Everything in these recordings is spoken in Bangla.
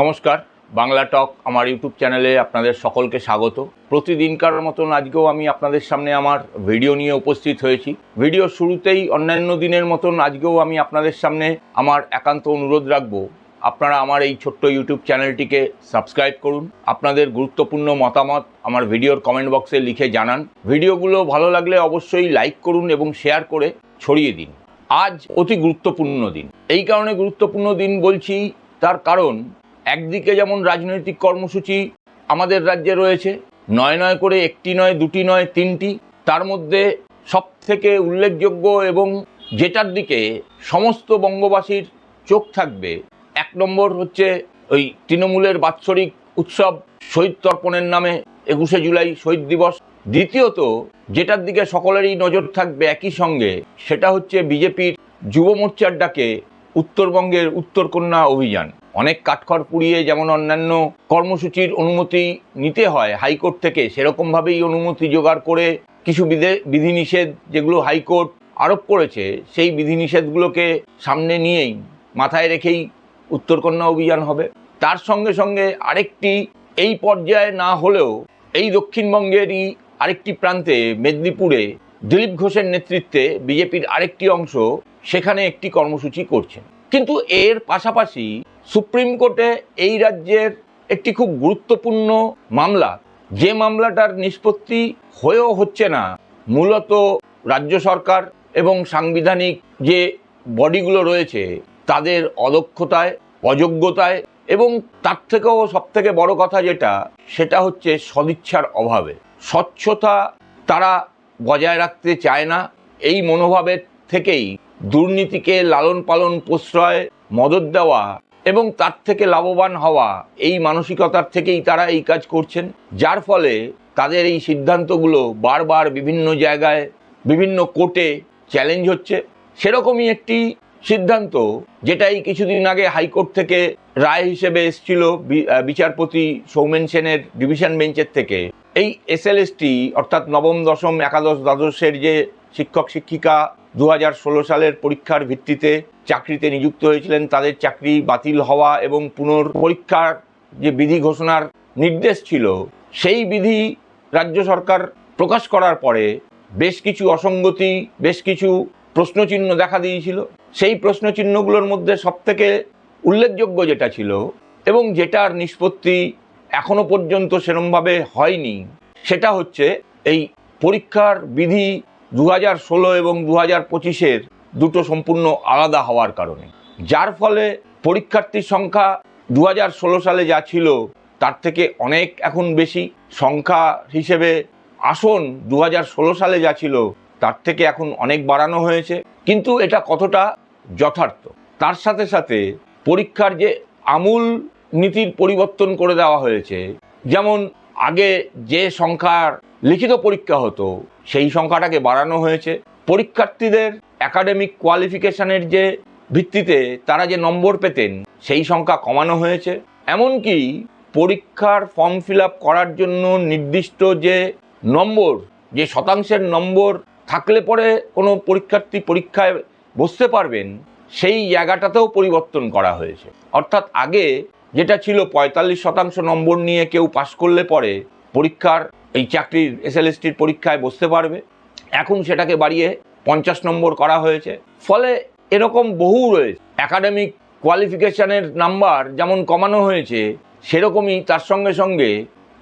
নমস্কার, বাংলা টক আমার ইউটিউব চ্যানেলে আপনাদের সকলকে স্বাগত। প্রতিদিনকার মতন আজকেও আমি আপনাদের সামনে আমার ভিডিও নিয়ে উপস্থিত হয়েছি। ভিডিও শুরুতেই অন্যান্য দিনের মতন আজকেও আমি আপনাদের সামনে আমার একান্ত অনুরোধ রাখব, আপনারা আমার এই ছোট্ট ইউটিউব চ্যানেলটিকে সাবস্ক্রাইব করুন। আপনাদের গুরুত্বপূর্ণ মতামত আমার ভিডিওর কমেন্ট বক্সে লিখে জানান। ভিডিওগুলো ভালো লাগলে অবশ্যই লাইক করুন এবং শেয়ার করে ছড়িয়ে দিন। আজ অতি গুরুত্বপূর্ণ দিন। এই কারণে গুরুত্বপূর্ণ দিন বলছি, তার কারণ একদিকে যেমন রাজনৈতিক কর্মসূচি আমাদের রাজ্যে রয়েছে, নয় নয় করে একটি নয়, দুটি নয়, তিনটি, তার মধ্যে সব থেকে উল্লেখযোগ্য এবং যেটার দিকে সমস্ত বঙ্গবাসীর চোখ থাকবে, এক নম্বর হচ্ছে ওই তৃণমূলের বাৎসরিক উৎসব শহীদ তর্পণের নামে একুশে জুলাই শহীদ দিবস। দ্বিতীয়ত, যেটার দিকে সকলেরই নজর থাকবে একই সঙ্গে, সেটা হচ্ছে বিজেপির যুব মোর্চার ডাকে উত্তরবঙ্গের উত্তরকন্যা অভিযান। অনেক কাঠখড় পুড়িয়ে যেমন অন্যান্য কর্মসূচির অনুমতি নিতে হয় হাইকোর্ট থেকে, সেরকমভাবেই অনুমতি জোগাড় করে কিছু বিধে বিধিনিষেধ যেগুলো হাইকোর্ট আরোপ করেছে, সেই বিধিনিষেধগুলোকে সামনে নিয়েই মাথায় রেখেই উত্তরকন্যা অভিযান হবে। তার সঙ্গে সঙ্গে আরেকটি, এই পর্যায়ে না হলেও এই দক্ষিণবঙ্গেরই আরেকটি প্রান্তে, মেদিনীপুরে দিলীপ ঘোষের নেতৃত্বে বিজেপির আরেকটি অংশ সেখানে একটি কর্মসূচি করছেন। কিন্তু এর পাশাপাশি সুপ্রিম কোর্টে এই রাজ্যের একটি খুব গুরুত্বপূর্ণ মামলা। যে মামলাটার নিষ্পত্তি হয়েও হচ্ছে না। মূলত রাজ্য সরকার এবং সাংবিধানিক যে বডিগুলো রয়েছে, তাদের অদক্ষতায়, অযোগ্যতায় এবং তার থেকেও সব থেকে বড় কথা যেটা, সেটা হচ্ছে সদিচ্ছার অভাবে। স্বচ্ছতা তারা বজায় রাখতে চায় না। এই মনোভাবের থেকেই দুর্নীতিকে লালন পালন প্রশ্রয় মদত দেওয়া এবং তার থেকে লাভবান হওয়া এই মানসিকতার থেকেই তারা এই কাজ করছেন, যার ফলে তাদের এই সিদ্ধান্তগুলো বারবার বিভিন্ন জায়গায়, বিভিন্ন কোর্টে চ্যালেঞ্জ হচ্ছে। সেরকমই একটি সিদ্ধান্ত যেটা এই কিছুদিন আগে হাইকোর্ট থেকে রায় হিসেবে এসেছিল বিচারপতি সৌমেন সেনের ডিভিশন বেঞ্চের থেকে। এই এসএলএসটি অর্থাৎ নবম, দশম, একাদশ, দ্বাদশের যে শিক্ষক শিক্ষিকা দু হাজার ষোলো সালের পরীক্ষার ভিত্তিতে চাকরিতে নিযুক্ত হয়েছিলেন। তাদের চাকরি বাতিল হওয়া এবং পুনর পরীক্ষার যে বিধি ঘোষণার নির্দেশ ছিল, সেই বিধি রাজ্য সরকার প্রকাশ করার পরে বেশ কিছু অসঙ্গতি, বেশ কিছু প্রশ্নচিহ্ন দেখা দিয়েছিল। সেই প্রশ্নচিহ্নগুলোর মধ্যে সবথেকে উল্লেখযোগ্য যেটা ছিল এবং যেটার নিষ্পত্তি এখনও পর্যন্ত সেরমভাবে হয়নি, সেটা হচ্ছে এই পরীক্ষার বিধি দু হাজার ষোলো এবং দু হাজার পঁচিশের দুটো সম্পূর্ণ আলাদা হওয়ার কারণে। যার ফলে পরীক্ষার্থীর সংখ্যা দু হাজার ষোলো সালে যা ছিল, তার থেকে অনেক এখন বেশি। সংখ্যা হিসেবে আসন দু হাজার ষোলো সালে যা ছিল, তার থেকে এখন অনেক বাড়ানো হয়েছে। কিন্তু এটা কতটা যথার্থ? তার সাথে সাথে পরীক্ষার যে আমূল নীতির পরিবর্তন করে দেওয়া হয়েছে, যেমন আগে যে সংখ্যার লিখিত পরীক্ষা হতো সেই সংখ্যাটাকে বাড়ানো হয়েছে। পরীক্ষার্থীদের একাডেমিক কোয়ালিফিকেশনের যে ভিত্তিতে তারা যে নম্বর পেতেন, সেই সংখ্যা কমানো হয়েছে। এমনকি পরীক্ষার ফর্ম ফিল আপ করার জন্য নির্দিষ্ট যে নম্বর, যে শতাংশের নম্বর থাকলে পরে কোনো পরীক্ষার্থী পরীক্ষায় বসতে পারবেন, সেই জায়গাটাতেও পরিবর্তন করা হয়েছে। অর্থাৎ আগে যেটা ছিল পঁয়তাল্লিশ শতাংশ নম্বর নিয়ে কেউ পাশ করলে পরে পরীক্ষার এই চাকরির এসএলএসটির পরীক্ষায় বসতে পারবে। এখন সেটাকে বাড়িয়ে পঞ্চাশ নম্বর করা হয়েছে। ফলে এরকম বহু রয়েছে। একাডেমিক কোয়ালিফিকেশানের নাম্বার যেমন কমানো হয়েছে, সেরকমই তার সঙ্গে সঙ্গে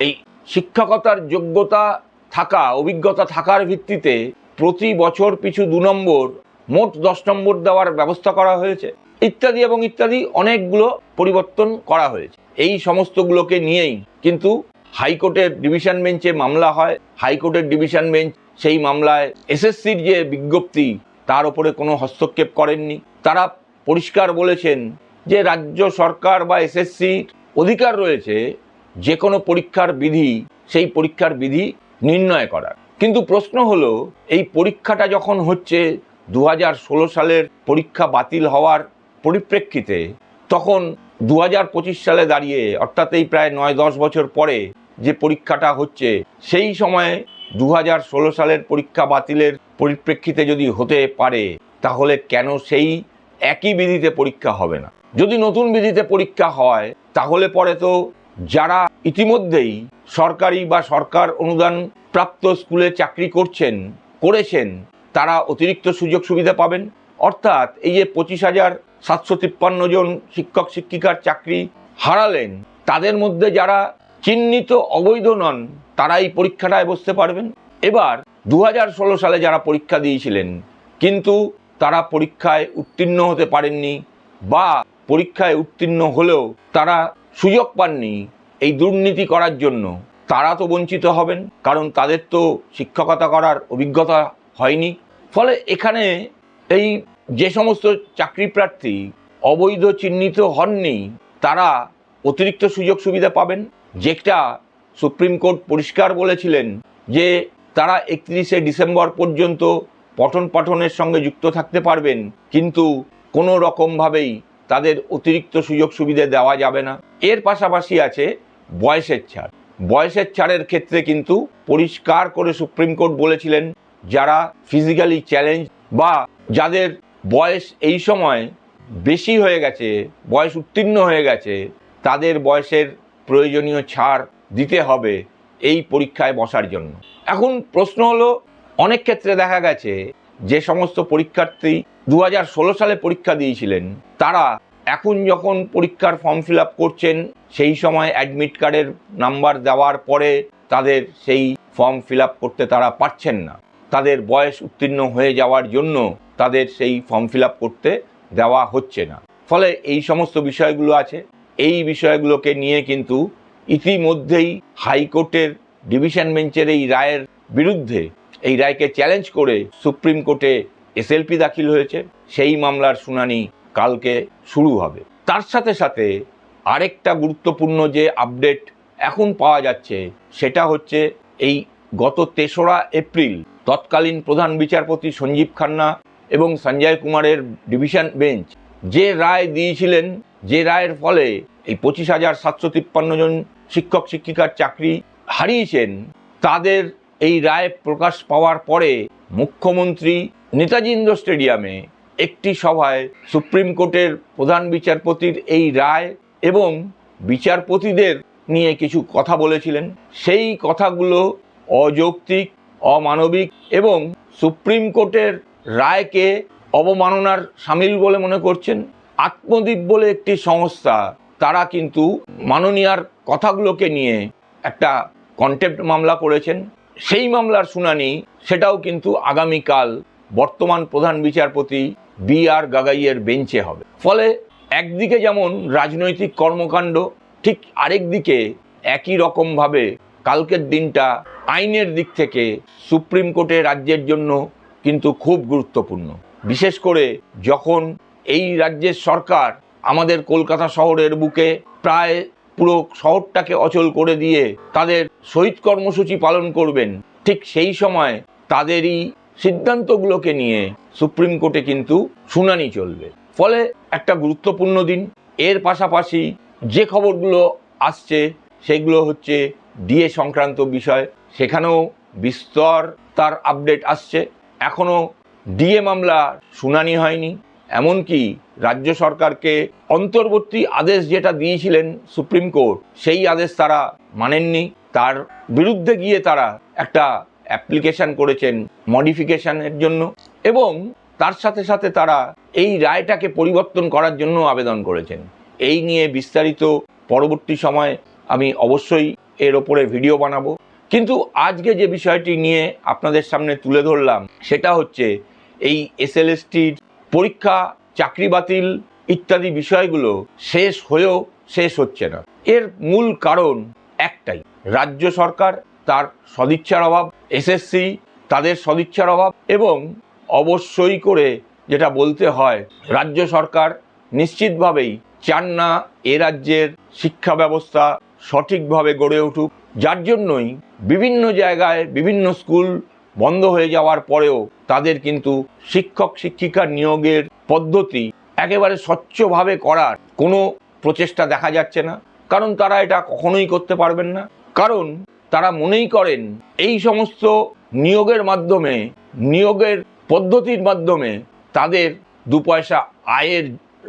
এই শিক্ষকতার যোগ্যতা থাকা, অভিজ্ঞতা থাকার ভিত্তিতে প্রতি বছর পিছু দু নম্বর, মোট দশ নম্বর দেওয়ার ব্যবস্থা করা হয়েছে। ইত্যাদি এবং ইত্যাদি অনেকগুলো পরিবর্তন করা হয়েছে। এই সমস্তগুলোকে নিয়েই কিন্তু হাইকোর্টের ডিভিশন বেঞ্চে মামলা হয়। হাইকোর্টের ডিভিশন বেঞ্চ সেই মামলায় এসএসসির যে বিজ্ঞপ্তি, তার ওপরে কোনো হস্তক্ষেপ করেননি। তারা পরিষ্কার বলেছেন যে রাজ্য সরকার বা এসএসসির অধিকার রয়েছে যে কোনো পরীক্ষার বিধি, সেই পরীক্ষার বিধি নির্ণয় করার। কিন্তু প্রশ্ন হলো, এই পরীক্ষাটা যখন হচ্ছে দু হাজার ষোলো সালের পরীক্ষা বাতিল হওয়ার পরিপ্রেক্ষিতে, তখন দু হাজার পঁচিশ সালে দাঁড়িয়ে, অর্থাৎ এই প্রায় নয়, দশ বছর পরে যে পরীক্ষাটা হচ্ছে, সেই সময়ে দু হাজার ষোলো সালের পরীক্ষা বাতিলের পরিপ্রেক্ষিতে যদি হতে পারে, তাহলে কেন সেই একই বিধিতে পরীক্ষা হবে না? যদি নতুন বিধিতে পরীক্ষা হয়, তাহলে পরে তো যারা ইতিমধ্যেই সরকারি বা সরকার অনুদান প্রাপ্ত স্কুলে চাকরি করছেন, করেছেন, তারা অতিরিক্ত সুযোগ সুবিধা পাবেন। অর্থাৎ এই যে পঁচিশ হাজার সাতশো তিপ্পান্ন জন শিক্ষক, শিক্ষিকার চাকরি হারালেন। তাদের মধ্যে যারা চিহ্নিত অবৈধ নন তারা এই পরীক্ষাটায় বসতে পারবেন। এবার দু হাজার ষোলো সালে যারা পরীক্ষা দিয়েছিলেন, কিন্তু তারা পরীক্ষায় উত্তীর্ণ হতে পারেননি বা পরীক্ষায় উত্তীর্ণ হলেও তারা সুযোগ পাননি এই দুর্নীতি করার জন্য। তারা তো বঞ্চিত হবেন, কারণ তাদের তো শিক্ষকতা করার অভিজ্ঞতা হয়নি। ফলে এখানে এই যে সমস্ত চাকরি প্রার্থী অবৈধ চিহ্নিত হননি, তারা অতিরিক্ত সুযোগ সুবিধা পাবেন। যেটা সুপ্রিম কোর্ট পরিষ্কার বলেছিলেন যে তারা একত্রিশে ডিসেম্বর পর্যন্ত পঠন পাঠনের সঙ্গে যুক্ত থাকতে পারবেন, কিন্তু কোনো রকমভাবেই তাদের অতিরিক্ত সুযোগ সুবিধা দেওয়া যাবে না। এর পাশাপাশি আছে বয়সের ছাড়। বয়সের ছাড়ের ক্ষেত্রে কিন্তু পরিষ্কার করে সুপ্রিম কোর্ট বলেছিলেন, যারা ফিজিক্যালি চ্যালেঞ্জ বা যাদের বয়স এই সময় বেশি হয়ে গেছে, বয়স উত্তীর্ণ হয়ে গেছে, তাদের বয়সের প্রয়োজনীয় ছাড় দিতে হবে এই পরীক্ষায় বসার জন্য। এখন প্রশ্ন হলো, অনেক ক্ষেত্রে দেখা গেছে যে সমস্ত পরীক্ষার্থী দু হাজার ষোলো সালে পরীক্ষা দিয়েছিলেন, তারা এখন যখন পরীক্ষার ফর্ম ফিল করছেন, সেই সময় অ্যাডমিট কার্ডের নাম্বার দেওয়ার পরে তাদের সেই ফর্ম ফিল করতে তারা পারছেন না। তাদের বয়স উত্তীর্ণ হয়ে যাওয়ার জন্য তাদের সেই ফর্ম ফিল করতে দেওয়া হচ্ছে না। ফলে এই সমস্ত বিষয়গুলো আছে। এই বিষয়গুলোকে নিয়ে কিন্তু ইতিমধ্যেই হাইকোর্টের ডিভিশন বেঞ্চের এই রায়ের বিরুদ্ধে এই রায়কে চ্যালেঞ্জ করে সুপ্রিম কোর্টে এসএলপি দাখিল হয়েছে। সেই মামলার শুনানি কালকে শুরু হবে। তার সাথে সাথে আরেকটা গুরুত্বপূর্ণ যে আপডেট এখন পাওয়া যাচ্ছে, সেটা হচ্ছে এই গত তেসরা এপ্রিল তৎকালীন প্রধান বিচারপতি সঞ্জীব খান্না এবং সঞ্জয় কুমারের ডিভিশন বেঞ্চ যে রায় দিয়েছিলেন, যে রায়ের ফলে এই পঁচিশ হাজার সাতশো তিপ্পান্ন জন শিক্ষক, শিক্ষিকার চাকরি হারিয়েছেন, তাদের এই রায় প্রকাশ পাওয়ার পরে মুখ্যমন্ত্রী নেতাজি ইন্দ্র স্টেডিয়ামে একটি সভায় সুপ্রিম কোর্টের প্রধান বিচারপতির এই রায় এবং বিচারপতিদের নিয়ে কিছু কথা বলেছিলেন। সেই কথাগুলো অযৌক্তিক অমানবিক এবং সুপ্রিম কোর্টের রায়কে অবমাননার সামিল বলে মনে করছেন। আত্মদ্বীপ বলে একটি সংস্থা, তারা কিন্তু মাননীয়ার কথাগুলোকে নিয়ে একটা কন্টেম্প্ট মামলা করেছেন। সেই মামলার শুনানি, সেটাও কিন্তু আগামীকাল বর্তমান প্রধান বিচারপতি বি আর গাগাইয়ের বেঞ্চে হবে। ফলে একদিকে যেমন রাজনৈতিক কর্মকাণ্ড, ঠিক আরেক দিকে একই রকমভাবে কালকের দিনটা আইনের দিক থেকে সুপ্রিম কোর্টে রাজ্যের জন্য কিন্তু খুব গুরুত্বপূর্ণ। বিশেষ করে যখন এই রাজ্যের সরকার আমাদের কলকাতা শহরের বুকে প্রায় পুরো শহরটাকে অচল করে দিয়ে তাদের শহীদ কর্মসূচি পালন করবেন, ঠিক সেই সময় তাদেরই সিদ্ধান্তগুলোকে নিয়ে সুপ্রিম কোর্টে কিন্তু শুনানি চলবে। ফলে একটা গুরুত্বপূর্ণ দিন। এর পাশাপাশি যে খবরগুলো আসছে, সেগুলো হচ্ছে ডিএ সংক্রান্ত বিষয়, সেখানেও বিস্তর তার আপডেট আসছে। এখনও ডিএ মামলা শুনানি হয়নি। এমনকি রাজ্য সরকারকে অন্তর্বর্তী আদেশ যেটা দিয়েছিলেন সুপ্রিম কোর্ট, সেই আদেশ তারা মানেননি। তার বিরুদ্ধে গিয়ে তারা একটা অ্যাপ্লিকেশন করেছেন মডিফিকেশানের জন্য এবং তার সাথে সাথে তারা এই রায়টাকে পরিবর্তন করার জন্য আবেদন করেছেন। এই নিয়ে বিস্তারিত পরবর্তী সময় আমি অবশ্যই এর ওপরে ভিডিও বানাবো। কিন্তু আজকে যে বিষয়টি নিয়ে আপনাদের সামনে তুলে ধরলাম, সেটা হচ্ছে এই এসএলএসটির পরীক্ষা, চাকরি বাতিল ইত্যাদি বিষয়গুলো শেষ হয়েও শেষ হচ্ছে না। এর মূল কারণ একটাই, রাজ্য সরকার তার সদিচ্ছার অভাব এসএসসি তাদের সদিচ্ছার অভাব এবং অবশ্যই করে যেটা বলতে হয়, রাজ্য সরকার নিশ্চিতভাবেই চান না এ রাজ্যের শিক্ষা ব্যবস্থা সঠিকভাবে গড়ে উঠুক, যার জন্যই বিভিন্ন জায়গায় বিভিন্ন স্কুল বন্ধ হয়ে যাওয়ার পরেও তাদের কিন্তু শিক্ষক শিক্ষিকার নিয়োগের পদ্ধতি একেবারে স্বচ্ছভাবে করার কোনো প্রচেষ্টা দেখা যাচ্ছে না। কারণ তারা এটা কখনোই করতে পারবেন না। কারণ তারা মনেই করেন, এই সমস্ত নিয়োগের মাধ্যমে, নিয়োগের পদ্ধতির মাধ্যমে তাদের দু পয়সা আয়ের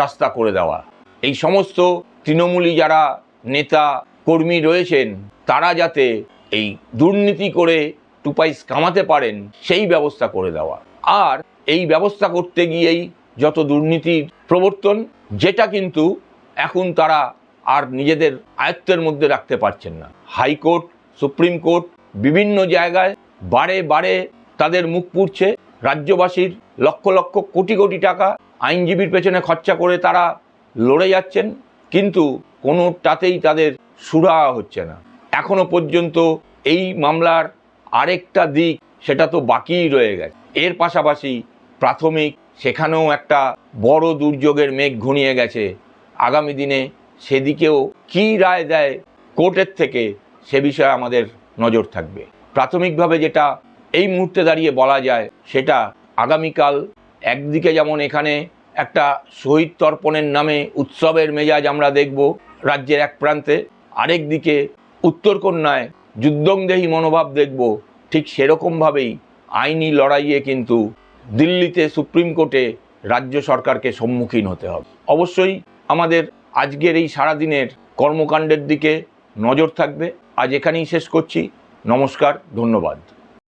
রাস্তা করে দেওয়া। এই সমস্ত তৃণমূলী যারা নেতা কর্মী রয়েছেন, তারা যাতে এই দুর্নীতি করে টুপাইস কামাতে পারেন, সেই ব্যবস্থা করে দেওয়া। আর এই ব্যবস্থা করতে গিয়েই যত দুর্নীতির প্রবর্তন, যেটা কিন্তু এখন তারা আর নিজেদের আয়ত্তের মধ্যে রাখতে পারছেন না। হাইকোর্ট, সুপ্রিম কোর্ট বিভিন্ন জায়গায় বারে বারে তাদের মুখ পুড়ছে। রাজ্যবাসীর লক্ষ লক্ষ কোটি কোটি টাকা আইনজীবীর পেছনে খরচা করে তারা লড়ে যাচ্ছেন। কিন্তু কোনোটাতেই তাদের সুরাহা হচ্ছে না। এখনও পর্যন্ত এই মামলার আরেকটা দিক, সেটা তো বাকিই রয়ে গেছে। এর পাশাপাশি প্রাথমিক সেখানেও একটা বড় দুর্যোগের মেঘ ঘনিয়ে গেছে। আগামী দিনে সেদিকেও কী রায় দেয় কোর্টের থেকে, সে বিষয়ে আমাদের নজর থাকবে। প্রাথমিকভাবে যেটা এই মুহূর্তে দাঁড়িয়ে বলা যায়, সেটা আগামীকাল একদিকে যেমন এখানে একটা শহীদ তর্পণের নামে উৎসবের মেজাজ আমরা দেখব রাজ্যের এক প্রান্তে আরেক দিকে উত্তরকন্যায় যুদ্ধংদেহী মনোভাব দেখব, ঠিক সেরকমভাবেই আইনি লড়াইয়ে কিন্তু দিল্লিতে সুপ্রিম কোর্টে রাজ্য সরকারকে সম্মুখীন হতে হবে। অবশ্যই আমাদের আজকের এই সারাদিনের কর্মকাণ্ডের দিকে নজর থাকবে। আজ এখানেই শেষ করছি। নমস্কার, ধন্যবাদ।